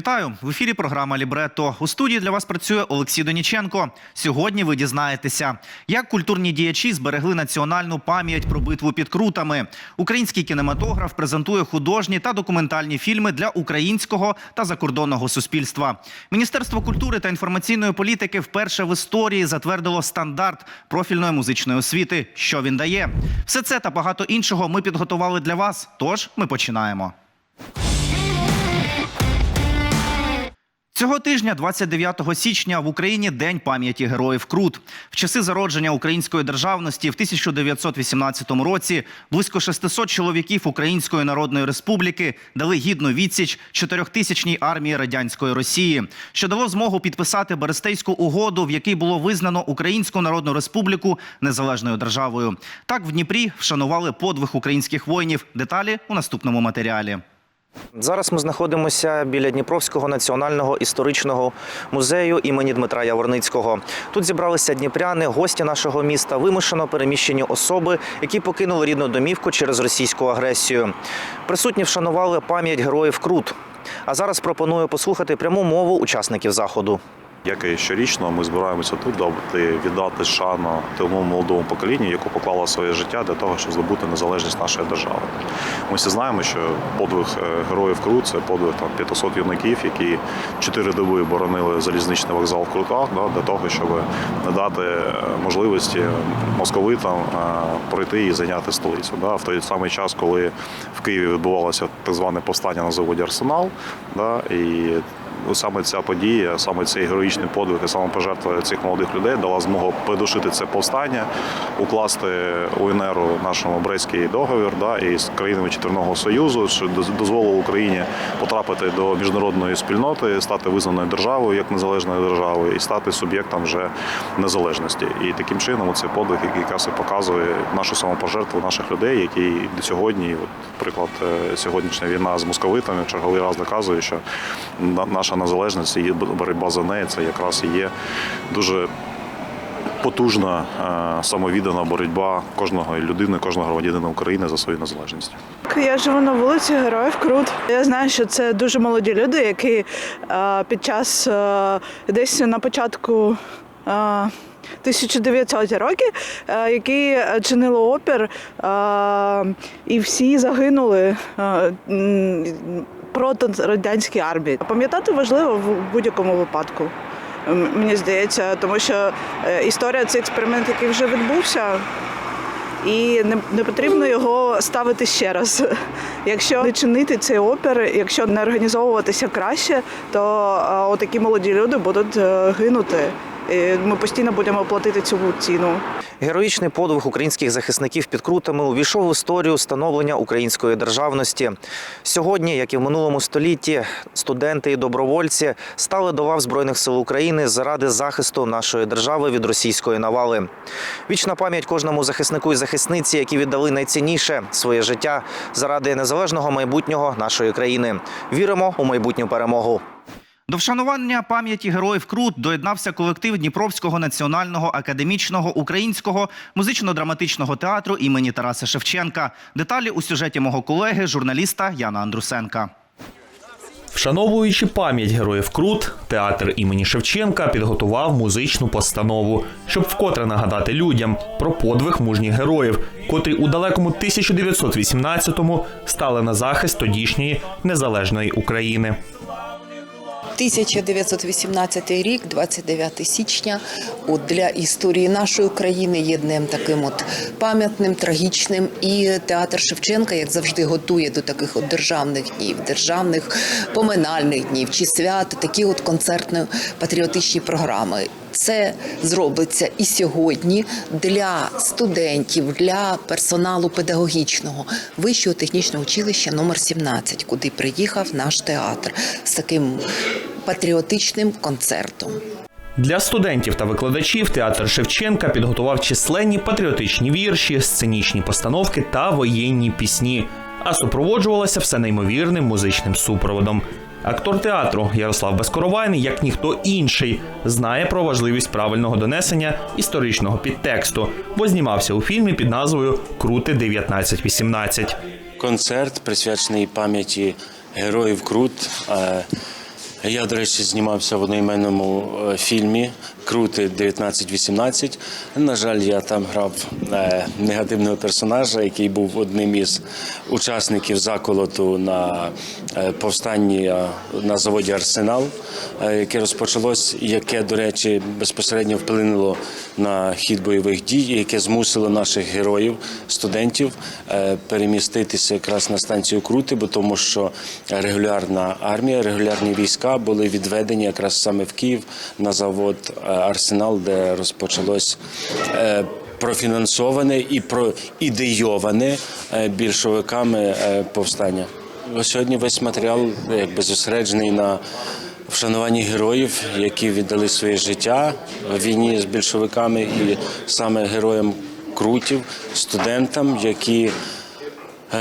Вітаю в ефірі. Програма Лібрето. У студії для вас працює Олексій Доніченко. Сьогодні ви дізнаєтеся, як культурні діячі зберегли національну пам'ять про битву під крутами. Український кінематограф презентує художні та документальні фільми для українського та закордонного суспільства. Міністерство культури та інформаційної політики вперше в історії затвердило стандарт профільної музичної освіти. Що він дає? Все це та багато іншого ми підготували для вас. Тож ми починаємо. Цього тижня, 29 січня, в Україні День пам'яті героїв Крут. В часи зародження української державності в 1918 році близько 600 чоловіків Української Народної Республіки дали гідну відсіч чотирьохтисячній армії радянської Росії, що дало змогу підписати Берестейську угоду, в якій було визнано Українську Народну Республіку незалежною державою. Так в Дніпрі вшанували подвиг українських воїнів. Деталі у наступному матеріалі. Зараз ми знаходимося біля Дніпровського національного історичного музею імені Дмитра Яворницького. Тут зібралися дніпряни, гості нашого міста, вимушено переміщені особи, які покинули рідну домівку через російську агресію. Присутні вшанували пам'ять героїв Крут. А зараз пропоную послухати пряму мову учасників заходу. Як і щорічно, ми збираємося тут, аби віддати шану тому молодому поколінню, яке поклало своє життя для того, щоб здобути незалежність нашої держави. Ми всі знаємо, що подвиг е, героїв Крут це подвиг там 500 юнаків, які чотири доби боронили залізничний вокзал в Крутах, да, для того, щоб не дати е, можливості московитам е, пройти і зайняти столицю. Да. В той самий час, коли в Києві відбувалося так зване повстання на заводі Арсенал, да, і саме ця подія, саме цей героїчний подвиг і самопожертва цих молодих людей дала змогу придушити це повстання, укласти УНРу нашому Брестський договір да, і з країнами Четверного Союзу, що дозволило Україні потрапити до міжнародної спільноти, стати визнаною державою як незалежною державою і стати суб'єктом вже незалежності. І таким чином цей подвиг, який якраз і показує нашу самопожертву наших людей, які до сьогодні, от, приклад, е, сьогоднішня війна з московитами черговий раз доказує, що на- наша незалежність і боротьба за неї це якраз і є дуже потужна е, самовіддана боротьба кожного людини, кожного громадянина України за свою незалежність. Я живу на вулиці Героїв Крут. Я знаю, що це дуже молоді люди, які е, під час е, десь на початку. е, 1900 років, які чинили опір, і всі загинули проти радянській армії. Пам'ятати важливо в будь-якому випадку. Мені здається, тому що е, історія це експеримент, який вже відбувся. І не, не потрібно його ставити ще раз. Якщо не чинити цей опір, якщо не організовуватися краще, то е, отакі молоді люди будуть е, гинути. І ми постійно будемо платити цю ціну. Героїчний подвиг українських захисників під крутами увійшов в історію становлення української державності. Сьогодні, як і в минулому столітті, студенти і добровольці стали до лав Збройних сил України заради захисту нашої держави від російської навали. Вічна пам'ять кожному захиснику і захисниці, які віддали найцінніше своє життя заради незалежного майбутнього нашої країни. Віримо у майбутню перемогу. До вшанування пам'яті героїв Крут доєднався колектив Дніпровського національного академічного українського музично-драматичного театру імені Тараса Шевченка. Деталі у сюжеті мого колеги, журналіста Яна Андрусенка. Вшановуючи пам'ять героїв Крут, театр імені Шевченка підготував музичну постанову, щоб вкотре нагадати людям про подвиг мужніх героїв, котрі у далекому 1918-му стали на захист тодішньої незалежної України. 1918 рік, 29 січня, от для історії нашої країни є днем таким от пам'ятним, трагічним. І театр Шевченка, як завжди, готує до таких от державних днів, державних поминальних днів чи свят, такі от концертно-патріотичні програми. Це зробиться і сьогодні для студентів, для персоналу педагогічного вищого технічного училища номер 17, куди приїхав наш театр з таким патріотичним концертом. Для студентів та викладачів театр Шевченка підготував численні патріотичні вірші, сценічні постановки та воєнні пісні, а супроводжувалося все неймовірним музичним супроводом. Актор театру Ярослав Безкоровайний, як ніхто інший, знає про важливість правильного донесення історичного підтексту, бо знімався у фільмі під назвою Крути 1918. концерт, присвячений пам'яті героїв Крут. Я, до речі, знімався в одноіменному е, фільмі Крути 1918. На жаль, я там грав е, негативного персонажа, який був одним із учасників заколоту на е, повстанні на заводі Арсенал, яке розпочалось, яке, до речі, безпосередньо вплинуло на хід бойових дій, яке змусило наших героїв, студентів переміститися якраз на станцію Крути, бо тому що регулярна армія, регулярні війська були відведені якраз саме в Київ на завод е, Арсенал, де розпочалось. е, Профінансоване і проідейоване е, більшовиками повстання. Сьогодні весь матеріал якби зосереджений на вшануванні героїв, які віддали своє життя в війні з більшовиками, і саме героям крутів, студентам, які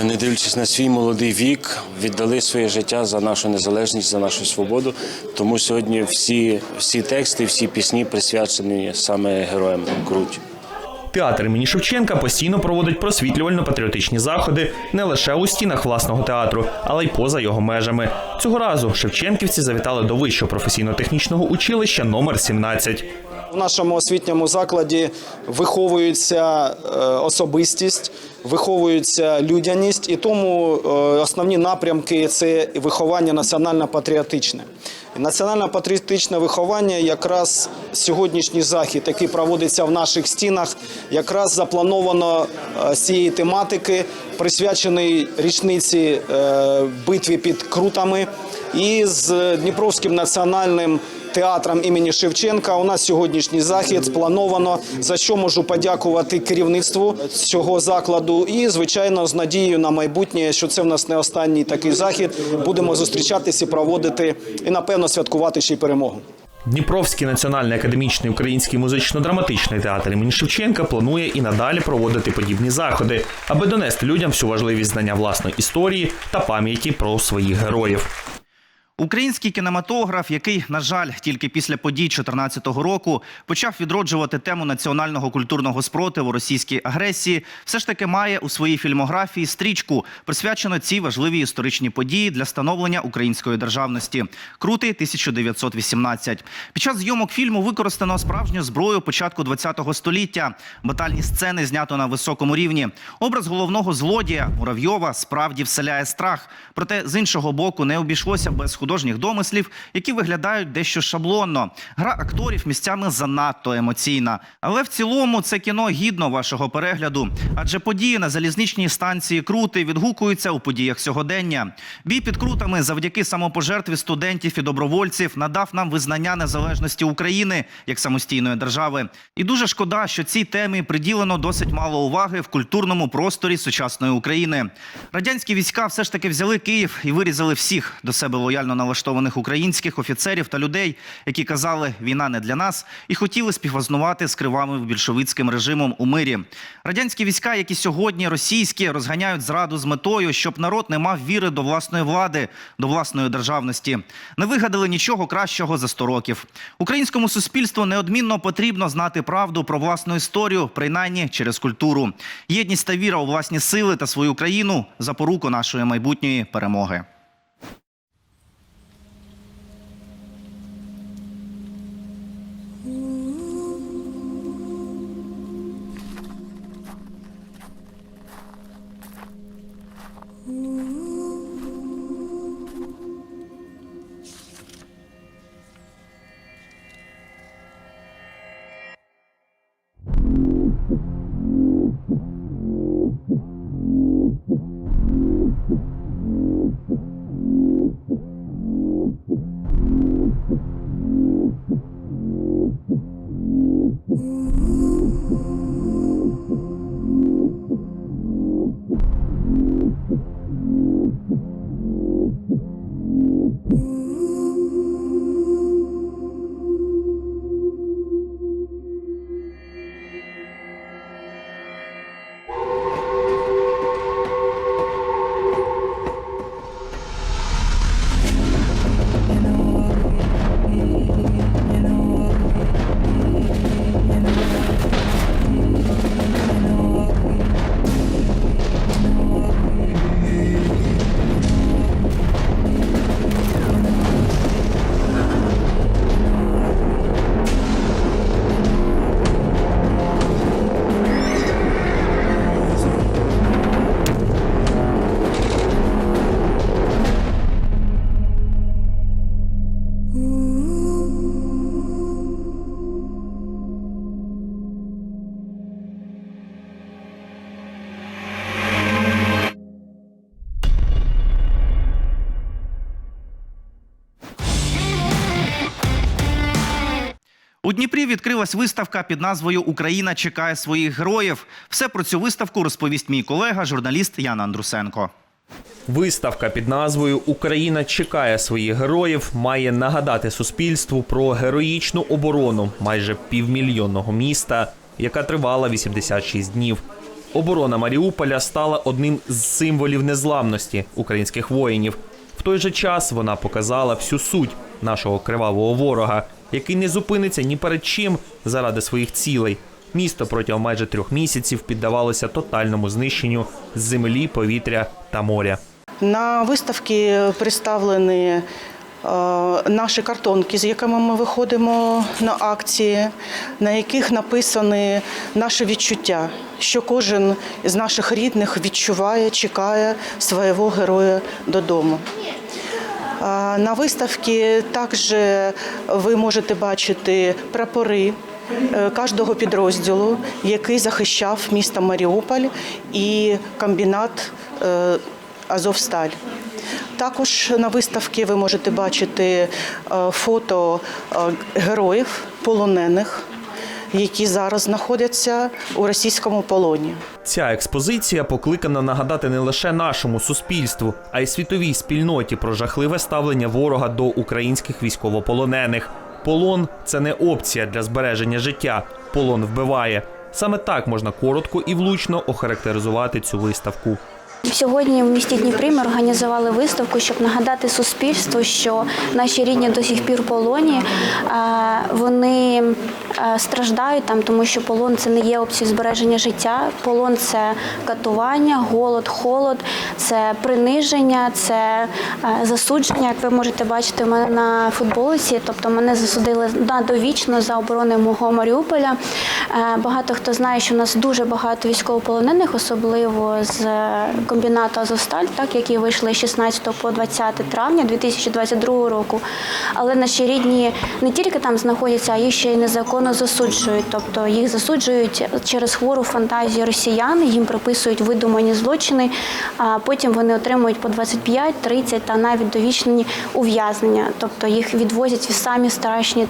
не дивлячись на свій молодий вік, віддали своє життя за нашу незалежність, за нашу свободу. Тому сьогодні всі, всі тексти, всі пісні присвячені саме героям Круть. Театр імені Шевченка постійно проводить просвітлювально-патріотичні заходи не лише у стінах власного театру, але й поза його межами. Цього разу шевченківці завітали до вищого професійно-технічного училища номер 17. В нашому освітньому закладі виховується е, особистість, виховується людяність, і тому е, основні напрямки це виховання національно-патріотичне. Національно-патріотичне виховання якраз сьогоднішній захід, який проводиться в наших стінах, якраз заплановано е, з цієї тематики, присвячений річниці е, битві під Крутами. І з Дніпровським національним театром імені Шевченка у нас сьогоднішній захід сплановано, за що можу подякувати керівництву цього закладу. І, звичайно, з надією на майбутнє, що це в нас не останній такий захід. Будемо зустрічатися, проводити і напевно святкувати ще й перемогу. Дніпровський національний академічний український музично-драматичний театр імені Шевченка планує і надалі проводити подібні заходи, аби донести людям всю важливість знання власної історії та пам'яті про своїх героїв. Український кінематограф, який, на жаль, тільки після подій 2014 року почав відроджувати тему національного культурного спротиву російській агресії, все ж таки має у своїй фільмографії стрічку, присвячену цій важливій історичній події для становлення української державності. Крутий 1918. Під час зйомок фільму використано справжню зброю початку ХХ століття. Батальні сцени знято на високому рівні. Образ головного злодія Муравйова справді вселяє страх. Проте з іншого боку не обійшлося без художніх домислів, які виглядають дещо шаблонно. Гра акторів місцями занадто емоційна. Але в цілому це кіно гідно вашого перегляду, адже події на залізничній станції Крути відгукуються у подіях сьогодення. Бій під крутами завдяки самопожертві студентів і добровольців надав нам визнання незалежності України як самостійної держави. І дуже шкода, що цій темі приділено досить мало уваги в культурному просторі сучасної України. Радянські війська все ж таки взяли Київ і вирізали всіх до себе лояльно налаштованих українських офіцерів та людей, які казали, війна не для нас, і хотіли співвознувати з кривавим більшовицьким режимом у мирі. Радянські війська, які сьогодні російські, розганяють зраду з метою, щоб народ не мав віри до власної влади, до власної державності. Не вигадали нічого кращого за 100 років. Українському суспільству неодмінно потрібно знати правду про власну історію, принаймні через культуру. Єдність та віра у власні сили та свою країну запоруку нашої майбутньої перемоги. Відкрилась виставка під назвою Україна чекає своїх героїв. Все про цю виставку розповість мій колега, журналіст Яна Андрусенко. Виставка під назвою Україна чекає своїх героїв має нагадати суспільству про героїчну оборону майже півмільйонного міста, яка тривала 86 днів. Оборона Маріуполя стала одним з символів незламності українських воїнів. В той же час вона показала всю суть нашого кривавого ворога, який не зупиниться ні перед чим заради своїх цілей. Місто протягом майже трьох місяців піддавалося тотальному знищенню з землі, повітря та моря. На виставці представлені е, наші картонки, з якими ми виходимо на акції, на яких написані наші відчуття, що кожен з наших рідних відчуває, чекає свого героя додому. На виставці також ви можете бачити прапори е, кожного підрозділу, який захищав місто Маріуполь і комбінат е, Азовсталь. Також на виставці ви можете бачити е, фото героїв полонених, які зараз знаходяться у російському полоні. Ця експозиція покликана нагадати не лише нашому суспільству, а й світовій спільноті про жахливе ставлення ворога до українських військовополонених. Полон це не опція для збереження життя. Полон вбиває. Саме так можна коротко і влучно охарактеризувати цю виставку. Сьогодні в місті Дніпрі ми організували виставку, щоб нагадати суспільству, що наші рідні до сих пір полоні. Вони страждають там, тому що полон це не є опцією збереження життя. Полон це катування, голод, холод, це приниження, це засудження. Як ви можете бачити, у мене на футболці. Тобто мене засудили на довічно за оборони мого Маріуполя. Багато хто знає, що у нас дуже багато військовополонених, особливо з комбінату Азовсталь, так які вийшли з 16 по 20 травня 2022 року. Але наші рідні не тільки там знаходяться, а їх ще й незаконно засуджують. Тобто їх засуджують через хвору фантазію росіян, їм приписують видумані злочини, а потім вони отримують по 25, 30 та навіть довічні ув'язнення. Тобто їх відвозять в самі страшні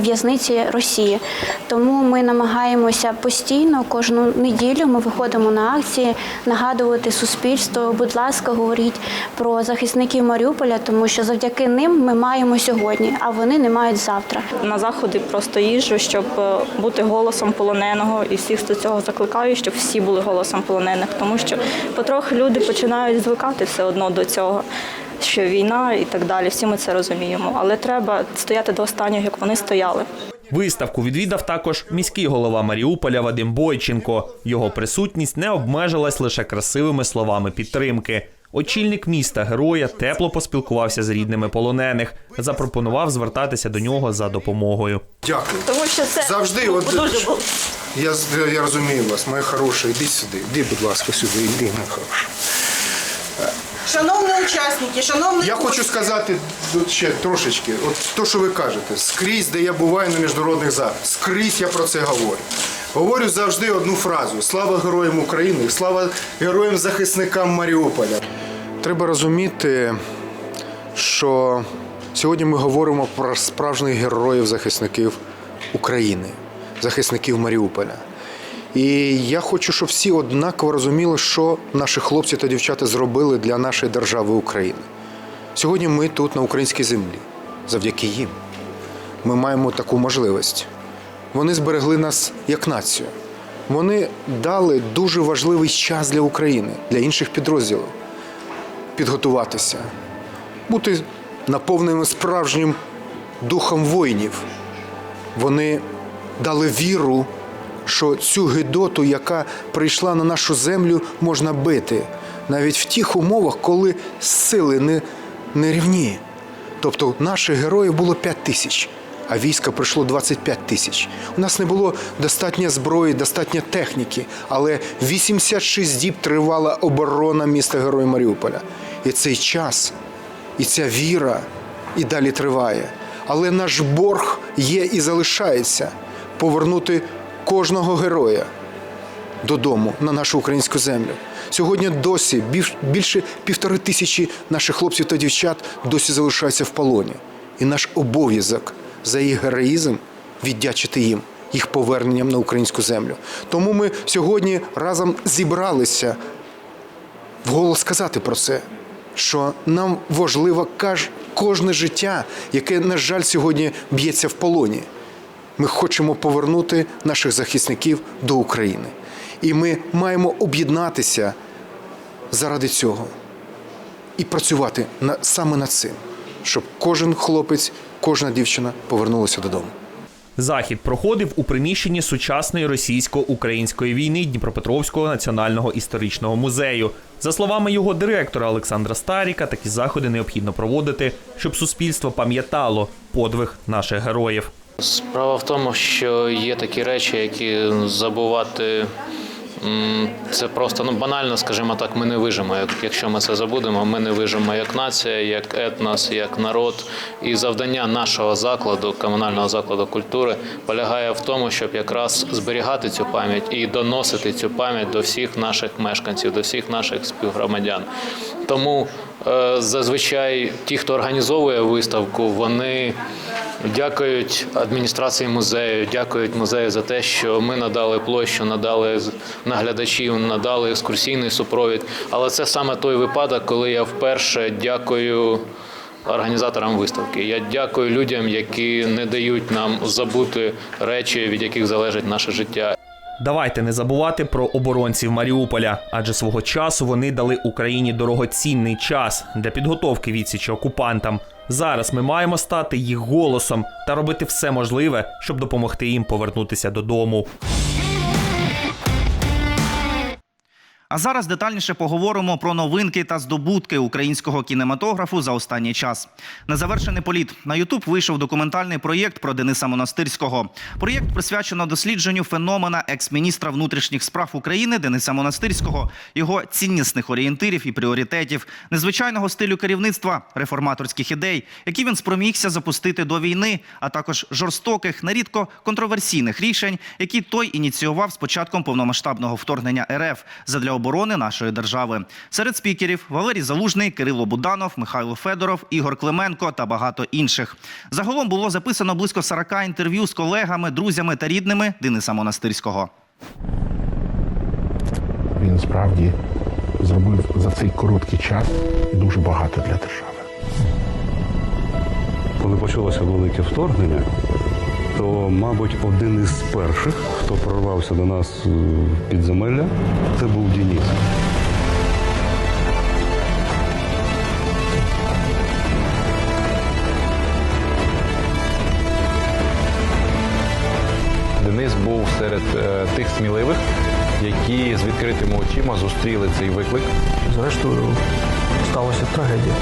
в'язниці Росії. Тому ми намагаємося постійно, кожну неділю ми виходимо на акції, нагадувати суспільству, будь ласка, говоріть про захисників Маріуполя, тому що завдяки ним ми маємо сьогодні, а вони не мають завтра. на заходи просто їжджу, щоб е, бути голосом полоненого, і всіх до цього закликаю, щоб всі були голосом полонених, тому що потрохи люди починають звикати все одно до цього. Що війна і так далі, всі ми це розуміємо, але треба стояти до останнього, як вони стояли. Виставку відвідав також міський голова Маріуполя Вадим Бойченко. Його присутність не обмежилась лише красивими словами підтримки. Очільник міста героя тепло поспілкувався з рідними полонених, запропонував звертатися до нього за допомогою. Дякую. Тому що це Завжди, от, дуже було. я, з- я розумію вас, моя хороша, іди сюди, іди, будь ласка, сюди, іди, моя хороша. Шановні учасники, шановні Я хочу сказати тут ще трошечки, от то, що ви кажете, скрізь, де я буваю на міжнародних заходах, скрізь я про це говорю. Говорю завжди одну фразу: слава героям України, слава героям-захисникам Маріуполя. Треба розуміти, що сьогодні ми говоримо про справжніх героїв-захисників України, захисників Маріуполя. І я хочу, щоб всі однаково розуміли, що наші хлопці та дівчата зробили для нашої держави України. Сьогодні ми тут, на українській землі, завдяки їм. Ми маємо таку можливість. Вони зберегли нас як націю. Вони дали дуже важливий час для України, для інших підрозділів підготуватися, бути наповненими справжнім духом воїнів. Вони дали віру, що цю гидоту, яка прийшла на нашу землю, можна бити навіть в тих умовах, коли сили не, не рівні. Тобто наших героїв було 5 тисяч, а війська прийшло 25 тисяч. У нас не було достатньо зброї, достатньо техніки, але 86 діб тривала оборона міста Героя Маріуполя. І цей час, і ця віра і далі триває. Але наш борг є і залишається повернути кожного героя додому на нашу українську землю. Сьогодні досі більше півтори тисячі наших хлопців та дівчат досі залишаються в полоні. І наш обов'язок за їх героїзм віддячити їм, їх поверненням на українську землю. Тому ми сьогодні разом зібралися вголос сказати про це, що нам важливо кожне життя, яке, на жаль, сьогодні б'ється в полоні. Ми хочемо повернути наших захисників до України. І ми маємо об'єднатися заради цього і працювати саме над цим, щоб кожен хлопець, кожна дівчина повернулася додому. Захід проходив у приміщенні сучасної російсько-української війни Дніпропетровського національного історичного музею. За словами його директора Олександра Старіка, такі заходи необхідно проводити, щоб суспільство пам'ятало подвиг наших героїв. Справа в тому, що є такі речі, які забувати. Це просто ну банально, скажімо так, ми не вижимо. Якщо ми це забудемо, ми не вижимо як нація, як етнос, як народ. І завдання нашого закладу, комунального закладу культури, полягає в тому, щоб якраз зберігати цю пам'ять і доносити цю пам'ять до всіх наших мешканців, до всіх наших співгромадян. Тому зазвичай ті, хто організовує виставку, вони Дякують адміністрації музею, дякують музею за те, що ми надали площу, надали наглядачів, надали екскурсійний супровід. Але це саме той випадок, коли я вперше дякую організаторам виставки. Я дякую людям, які не дають нам забути речі, від яких залежить наше життя. Давайте не забувати про оборонців Маріуполя, адже свого часу вони дали Україні дорогоцінний час для підготовки відсічі окупантам. Зараз ми маємо стати їх голосом та робити все можливе, щоб допомогти їм повернутися додому. А зараз детальніше поговоримо про новинки та здобутки українського кінематографу за останній час. Незавершений політ на Ютуб вийшов документальний проєкт про Дениса Монастирського. Проєкт присвячено дослідженню феномена екс-міністра внутрішніх справ України Дениса Монастирського, його ціннісних орієнтирів і пріоритетів, незвичайного стилю керівництва, реформаторських ідей, які він спромігся запустити до війни, а також жорстоких, нерідко контроверсійних рішень, які той ініціював з початком повномасштабного вторгнення РФ задля оборони нашої держави. Серед спікерів Валерій Залужний, Кирило Буданов, Михайло Федоров, Ігор Клименко та багато інших. Загалом було записано близько 40 інтерв'ю з колегами, друзями та рідними Дениса Монастирського. Він справді зробив за цей короткий час дуже багато для держави. Коли почалося велике вторгнення, то, мабуть, один із перших, хто прорвався до нас е, підземелля, це був Дініс. Денис був серед е, тих сміливих, які з відкритими очима зустріли цей виклик. Зрештою, сталася трагедія.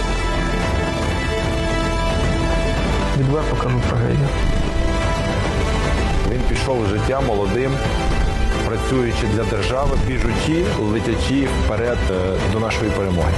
Відверто кажу трагедія. Він пішов в життя молодим, працюючи для держави, біжучи, летячи вперед е, до нашої перемоги.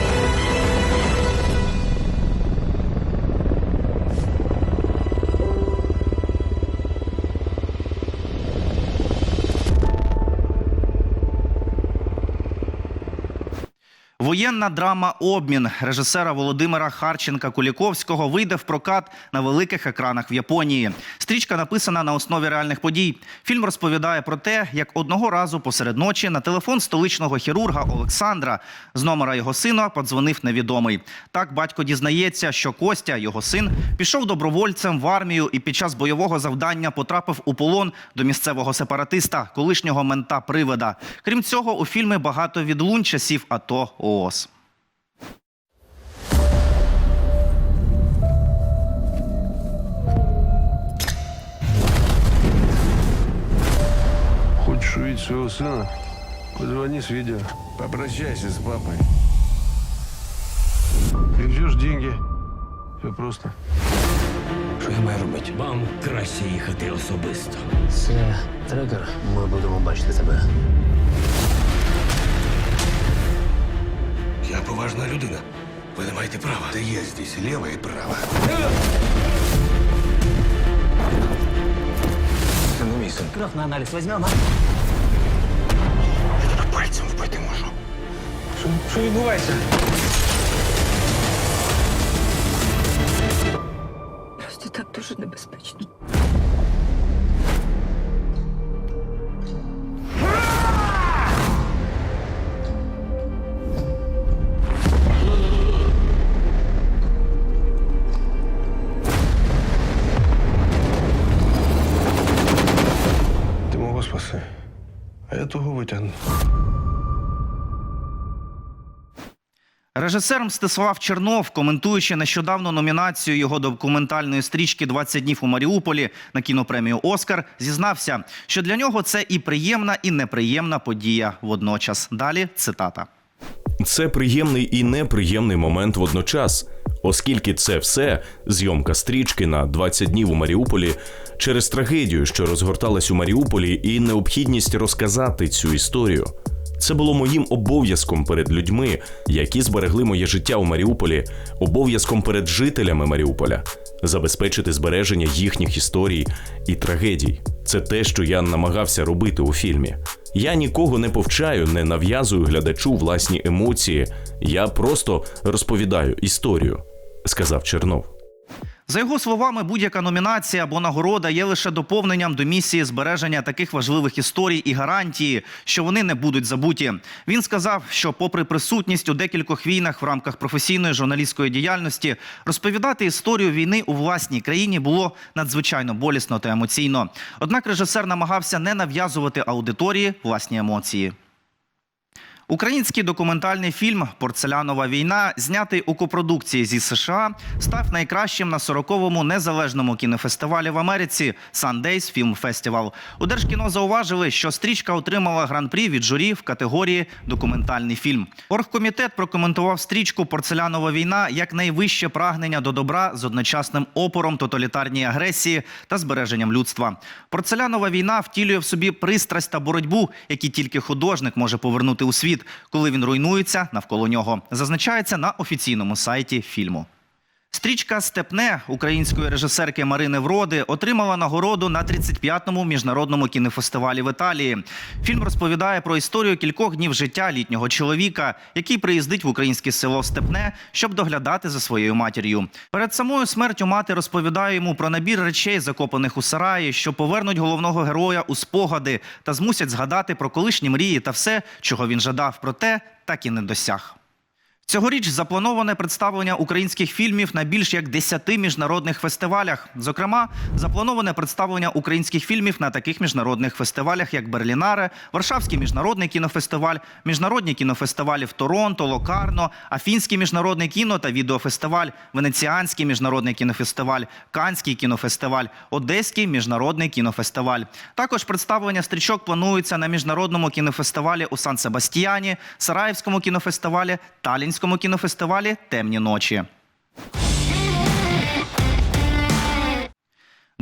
Воєнна драма Обмін режисера Володимира Харченка Куліковського вийде в прокат на великих екранах в Японії. Стрічка написана на основі реальних подій. Фільм розповідає про те, як одного разу посеред ночі на телефон столичного хірурга Олександра з номера його сина подзвонив невідомий. Так батько дізнається, що Костя, його син, пішов добровольцем в армію і під час бойового завдання потрапив у полон до місцевого сепаратиста, колишнього мента привида. Крім цього, у фільмі багато відлунь часів АТО ООС. Хочеш увидеть свого сина? Позвони с видео. Попрощайся с папой. Привезешь деньги. Все просто. Що я маю робити? Вам краще їхати особисто. Це трекер. Ми будемо бачити тебе. поважна людина. Ви не маєте права. Та є здесь ліва і права. Це не мій син. Кров на аналіз візьмемо. Я тут пальцем вбити можу. Що, що відбувається? Просто так дуже небезпечно. Витягну. Режисер Мстислав Чернов, коментуючи нещодавно номінацію його документальної стрічки «20 днів у Маріуполі на кінопремію Оскар, зізнався, що для нього це і приємна, і неприємна подія водночас. Далі цитата. Це приємний і неприємний момент водночас, оскільки це все зйомка стрічки на 20 днів у Маріуполі через трагедію, що розгорталась у Маріуполі, і необхідність розказати цю історію. Це було моїм обов'язком перед людьми, які зберегли моє життя у Маріуполі, обов'язком перед жителями Маріуполя, забезпечити збереження їхніх історій і трагедій. Це те, що я намагався робити у фільмі. Я нікого не повчаю, не нав'язую глядачу власні емоції. Я просто розповідаю історію, сказав Чернов. За його словами, будь-яка номінація або нагорода є лише доповненням до місії збереження таких важливих історій і гарантії, що вони не будуть забуті. Він сказав, що, попри присутність у декількох війнах в рамках професійної журналістської діяльності, розповідати історію війни у власній країні було надзвичайно болісно та емоційно. Однак режисер намагався не нав'язувати аудиторії власні емоції. Український документальний фільм Порцелянова війна, знятий у копродукції зі США, став найкращим на 40-му незалежному кінофестивалі в Америці Film Festival. У Держкіно зауважили, що стрічка отримала гран-прі від журі в категорії Документальний фільм. Оргкомітет прокоментував стрічку Порцелянова війна як найвище прагнення до добра з одночасним опором тоталітарній агресії та збереженням людства. Порцелянова війна втілює в собі пристрасть та боротьбу, які тільки художник може повернути у світ, коли він руйнується навколо нього. Зазначається на офіційному сайті фільму. Стрічка Степне української режисерки Марини Вроди отримала нагороду на 35-му міжнародному кінофестивалі в Італії. Фільм розповідає про історію кількох днів життя літнього чоловіка, який приїздить в українське село Степне, щоб доглядати за своєю матір'ю. Перед самою смертю мати розповідає йому про набір речей, закопаних у сараї, що повернуть головного героя у спогади та змусять згадати про колишні мрії та все, чого він жадав, проте так і не досяг. Цьогоріч заплановане представлення українських фільмів на більш як 10 міжнародних фестивалях. Зокрема, заплановане представлення українських фільмів на таких міжнародних фестивалях, як Берлінаре, Варшавський міжнародний кінофестиваль, міжнародні кінофестивалі в Торонто, Локарно, Афінський міжнародний кіно та відеофестиваль, Венеціанський міжнародний кінофестиваль, Канський кінофестиваль, Одеський міжнародний кінофестиваль. Також представлення стрічок планується на міжнародному кінофестивалі у Сан-Себастьяні, Сараївському кінофестивалі, Талінському кінофестивалі Темні ночі.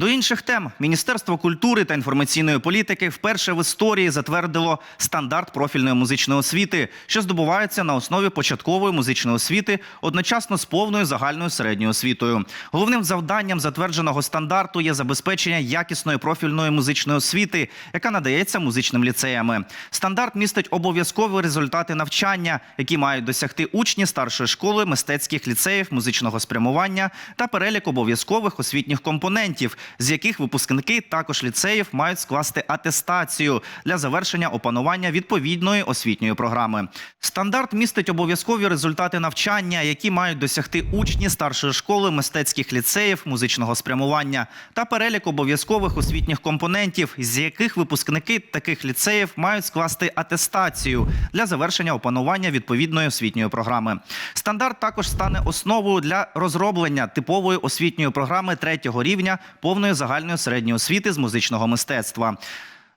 До інших тем Міністерство культури та інформаційної політики вперше в історії затвердило стандарт профільної музичної освіти, що здобувається на основі початкової музичної освіти одночасно з повною загальною середньою освітою. Головним завданням затвердженого стандарту є забезпечення якісної профільної музичної освіти, яка надається музичним ліцеями. Стандарт містить обов'язкові результати навчання, які мають досягти учні старшої школи, мистецьких ліцеїв, музичного спрямування та перелік обов'язкових освітніх компонентів, з яких випускники також ліцеїв мають скласти атестацію для завершення опанування відповідної освітньої програми. Стандарт містить обов'язкові результати навчання, які мають досягти учні старшої школи, мистецьких ліцеїв, музичного спрямування та перелік обов'язкових освітніх компонентів, з яких випускники таких ліцеїв мають скласти атестацію для завершення опанування відповідної освітньої програми. Стандарт також стане основою для розроблення типової освітньої програми третього рівня повної загальної середньої освіти з музичного мистецтва.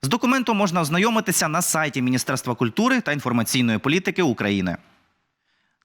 З документом можна ознайомитися на сайті Міністерства культури та інформаційної політики України.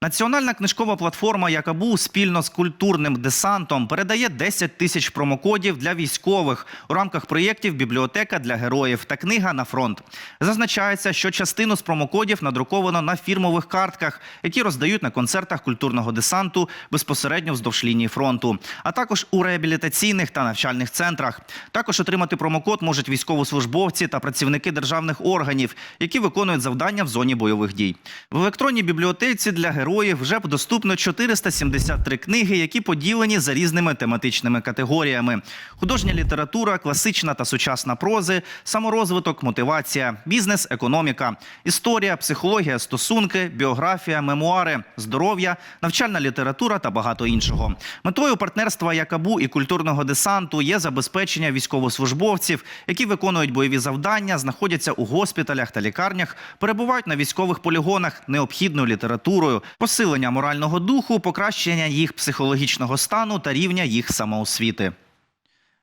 Національна книжкова платформа Якабу спільно з культурним десантом передає 10 тисяч промокодів для військових у рамках проєктів Бібліотека для героїв та книга на фронт. Зазначається, що частину з промокодів надруковано на фірмових картках, які роздають на концертах культурного десанту безпосередньо вздовж лінії фронту, а також у реабілітаційних та навчальних центрах. Також отримати промокод можуть військовослужбовці та працівники державних органів, які виконують завдання в зоні бойових дій. В електронній бібліотеці для героїв героїв вже доступно 473 книги, які поділені за різними тематичними категоріями: художня література, класична та сучасна прози, саморозвиток, мотивація, бізнес, економіка, історія, психологія, стосунки, біографія, мемуари, здоров'я, навчальна література та багато іншого. Метою партнерства Якабу і культурного десанту є забезпечення військовослужбовців, які виконують бойові завдання, знаходяться у госпіталях та лікарнях, перебувають на військових полігонах необхідною літературою, посилення морального духу, покращення їх психологічного стану та рівня їх самоосвіти.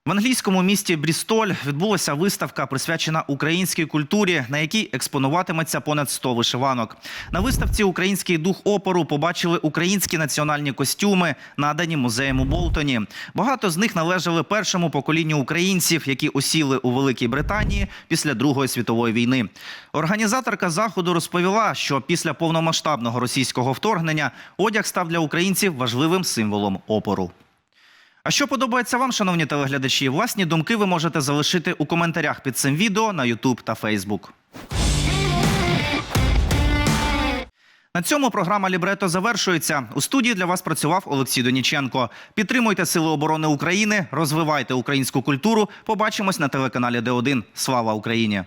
В англійському місті Брістоль відбулася виставка, присвячена українській культурі, на якій експонуватиметься понад 100 вишиванок. На виставці Український дух опору побачили українські національні костюми, надані музеєм у Болтоні. Багато з них належали першому поколінню українців, які осіли у Великій Британії після Другої світової війни. Організаторка заходу розповіла, що після повномасштабного російського вторгнення одяг став для українців важливим символом опору. А що подобається вам, шановні телеглядачі? Власні думки ви можете залишити у коментарях під цим відео на YouTube та Facebook. На цьому програма Лібрето завершується. У студії для вас працював Олексій Доніченко. Підтримуйте Сили оборони України, розвивайте українську культуру. Побачимось на телеканалі Д1. Слава Україні!